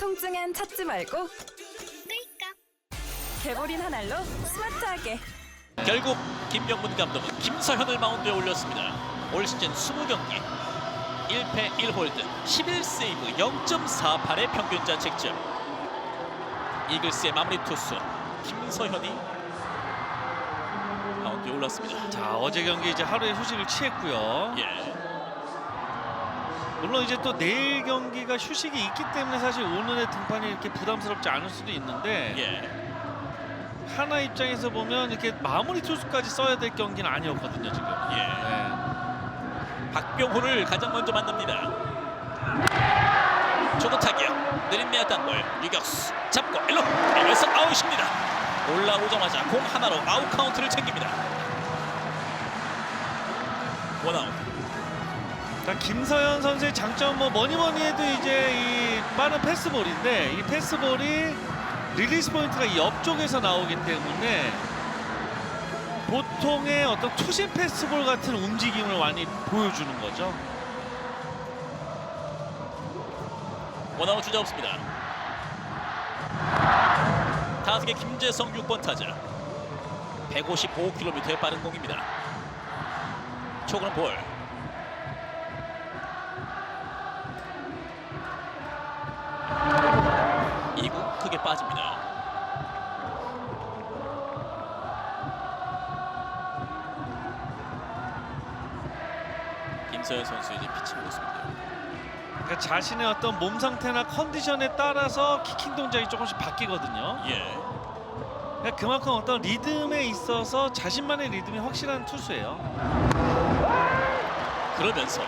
통증엔 찾지 말고 개보린 한 알로 스마트하게 결국 김명문 감독은 김서현을 마운드에 올렸습니다. 올 시즌 20경기 1패 1홀드 11세이브 0.48의 평균 자책점 이글스의 마무리 투수 김서현이 마운드에 올랐습니다. 자 어제 경기 이제 하루의 휴식을 취했고요. 예, 물론 이제 또 내일 경기가 휴식이 있기 때문에 사실 오늘의 등판이 이렇게 부담스럽지 않을 수도 있는데 예. 하나 입장에서 보면 이렇게 마무리 투수까지 써야 될 경기는 아니었거든요 지금. 예. 네. 박병호를 가장 먼저 만납니다. 초구 타격 느린 내야 땅볼 유격수 잡고 1루 1루에서 아웃입니다. 올라오자마자 공 하나로 아웃 카운트를 챙깁니다. 원아웃 자, 김서현 선수의 장점 뭐 뭐니 뭐니 해도 이제 이 빠른 패스볼인데 이 패스볼이 릴리스 포인트가 이 옆쪽에서 나오기 때문에 보통의 어떤 투심 패스볼 같은 움직임을 많이 보여주는 거죠. 원아웃 주자 없습니다. 타석의 김재성 6번 타자 155km의 빠른 공입니다. 초구는 볼. 빠집니다. 김서현 선수 이제 피칭 모습입니다. 그러니까 자신의 어떤 몸 상태나 컨디션에 따라서 키킹 동작이 조금씩 바뀌거든요. 예. 그러니까 그만큼 어떤 리듬에 있어서 자신만의 리듬이 확실한 투수예요. 그러면서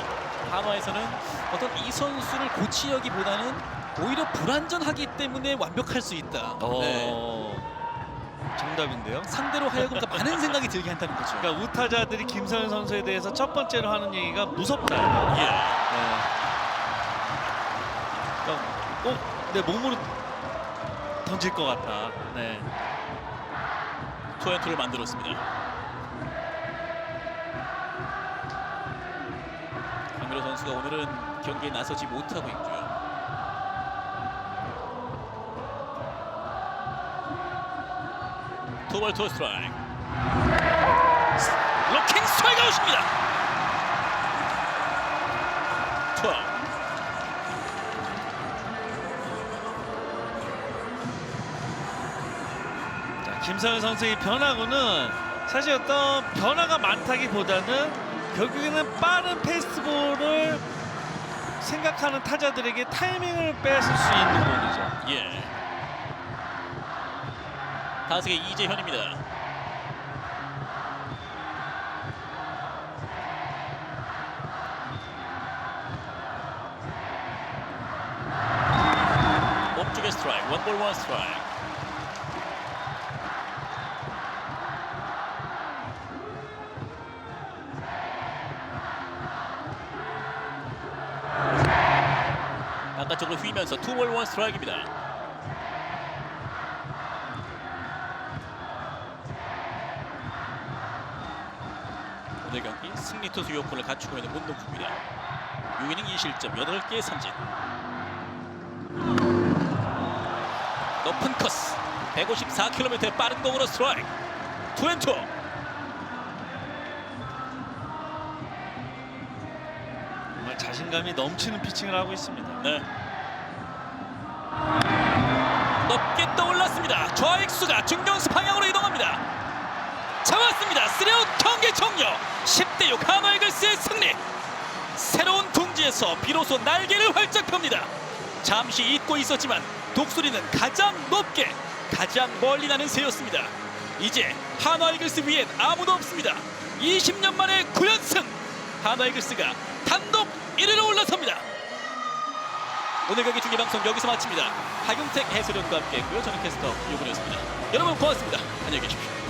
한화에서는 어떤 이 선수를 고치려기보다는 오히려 불안전하기 때문에 완벽할 수 있다. 네. 어, 정답인데요. 상대로 하여금 그러니까 많은 생각이 들게 한다는 거죠. 그러니까 우타자들이 김서현 선수에 대해서 첫 번째로 하는 얘기가 무섭다. 예. 네. 그러니까 꼭내 몸으로 던질 것 같다. 네. 투앤투를 만들었습니다. 강민호 선수가 오늘은 경기에 나서지 못하고 있고요. 투볼 투 스트라이크. 로킹 스트라이크 아웃입니다. 자, 김서현 선수의 변화구는 사실 어떤 변화가 많다기보다는 결국에는 빠른 패스트볼을 생각하는 타자들에게 타이밍을 뺏을 수 있는 공이죠. 예. 타석의 이재현입니다. 몸쪽에 스트라이크, 원볼 원 스트라이크. 바깥쪽으로 휘면서 투볼 원 스트라이크입니다. 오늘 경기 승리 투수 요건을 갖추고 있는 문동주입니다. 6이닝 2실점 8개의 삼진. 높은 커스 154km의 빠른 공으로 스트라이크. 투앤투. 정말 자신감이 넘치는 피칭을 하고 있습니다. 네. 높게 떠올랐습니다. 좌익수가 중경수 방향으로 이동합니다. 잡았습니다. 쓰레웃 경기 종료. 10대 6 하나이글스의 승리. 새로운 둥지에서 비로소 날개를 활짝 펴니다. 잠시 잊고 있었지만 독수리는 가장 높게 가장 멀리 나는 새였습니다. 이제 하나이글스 위엔 아무도 없습니다. 20년 만에 9연승 하나이글스가 단독 1위로 올라섭니다. 오늘 경기 중계 방송 여기서 마칩니다. 박용택 해설위원과 함께했고요. 저는 캐스터 유근이었습니다. 여러분 고맙습니다. 안녕히 계십시오.